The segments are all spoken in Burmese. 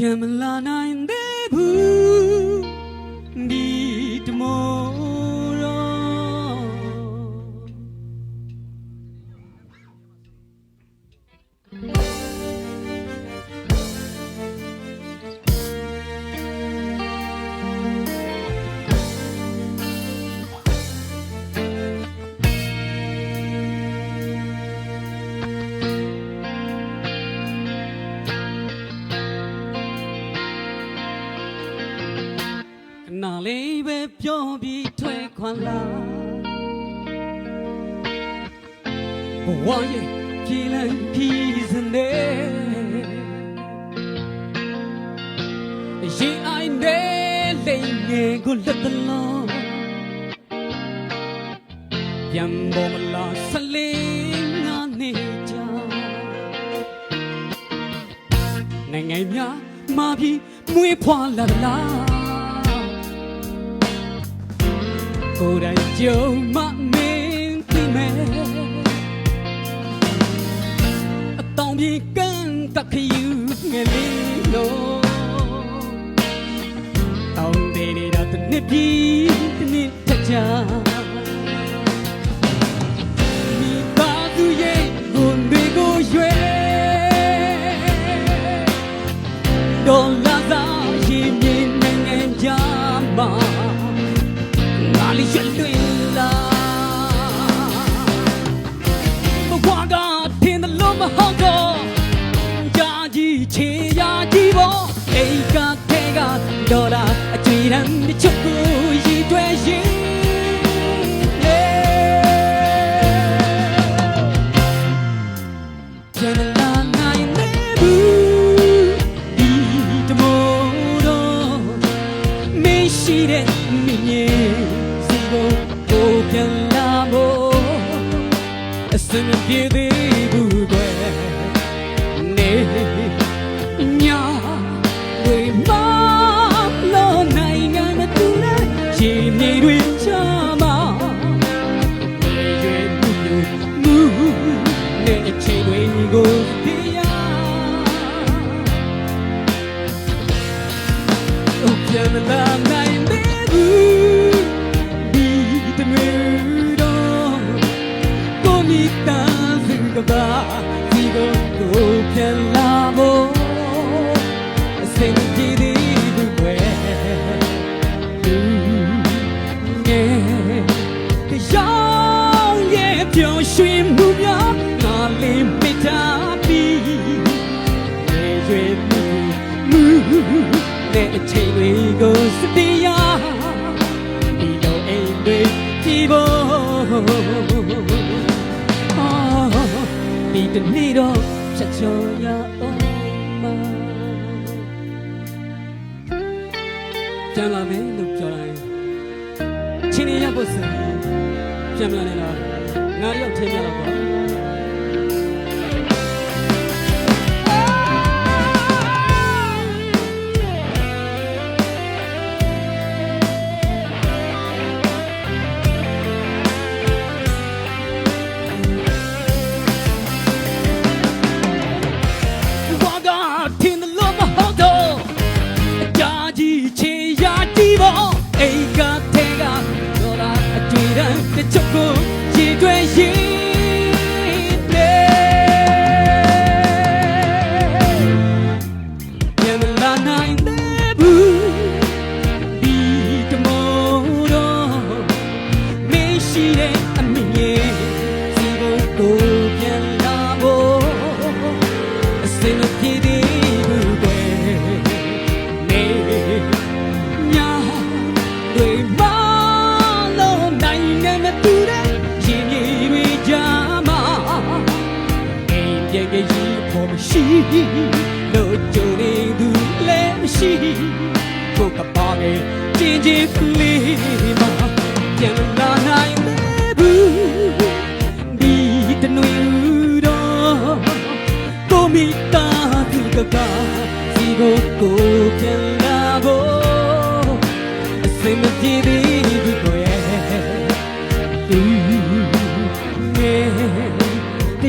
ပြန်မလာနိုင်သေးဘူးဒီတမောတော့ နာလေးပဲပြောပြီးထွက်ခွာလာဘဝရဲ့ပြည်လန်းပြည်စနေရေအိုင်နေလိမ့်ငယ်ကိုလက်တလုံးပြန်ပေါ်မလာဆလေးငါနေကြနိုင်ငံများမာပြီးမွေးဖွားလာလား ကိုယ်တိုင်ကြုံမမင်းသိမယ်အတောင်ပြေကန်းတခယူငယ်လေးလို့ အကျွေးတန်းတစ်ချုပ်ကိုရည်တွဲရင်လေပြန်မလာနိုင်သေးဘူးဒီတမို့တော့မရှိတဲ့မြင်ရင်စီကိုကိုပြန်လာဖို့အစမပြေသေးဘူးကွယ်နေ ပြန်လာနိုင်သေးဘူးဒီတမျိုးတော့ကိုမိသားစုကပါဒီကိုကိုပြန်လာဖို့အစိမ်ကြည့်သေးဘူးကွယ်ငယ်ရောင်ရဲ့ပျော်ရွှင် နဲ့အချိန်တွေကိုစတေးရဒီတော့အိမ်တွေကြည့်ဖို့အာဒီတနေ့တော့ချက်ချောရအောင်မပြန်လာမယ်လို့ပြောလိုက်ချင်းရရဖို့စံပြန်မလာနဲ့လားငါရောက်ထင်းပြတော့ ကြီးဖို့မရှိလို့ကြုံနေသူလည်းမရှိကိုကပါပဲကျင်းချင်းကလေးမှာပြန်မလာနိုင်သေးဘူးဒီတနွေတော့ကိုမိသားသူကကစီကိုကိုပြန်လာဖို့အစင်မပြေသေးဘူးကိုရဲ့သူငယ်တ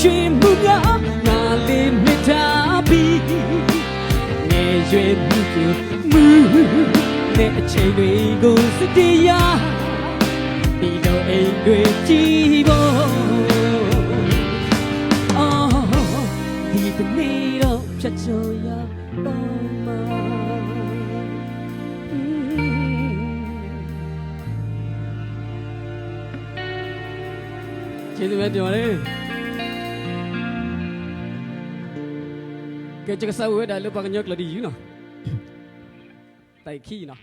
ရားရဲ့ပျော်ရွှင်မှုကငါလေးမြတ်တာပြီးရွယ်မှုကိုမူနဲ့အချိန်တွေကိုစတရားဒီတော့အိမ်တွေကြည့်ဖို့အော်ဒီတနေ့တော့ဖြတ်ကျော်ရပါမှာကျေးဇူးပဲပြောပါလေ cái chân sâu ấy đại lúc bằng nhớ là đi dưới nào tại khi nào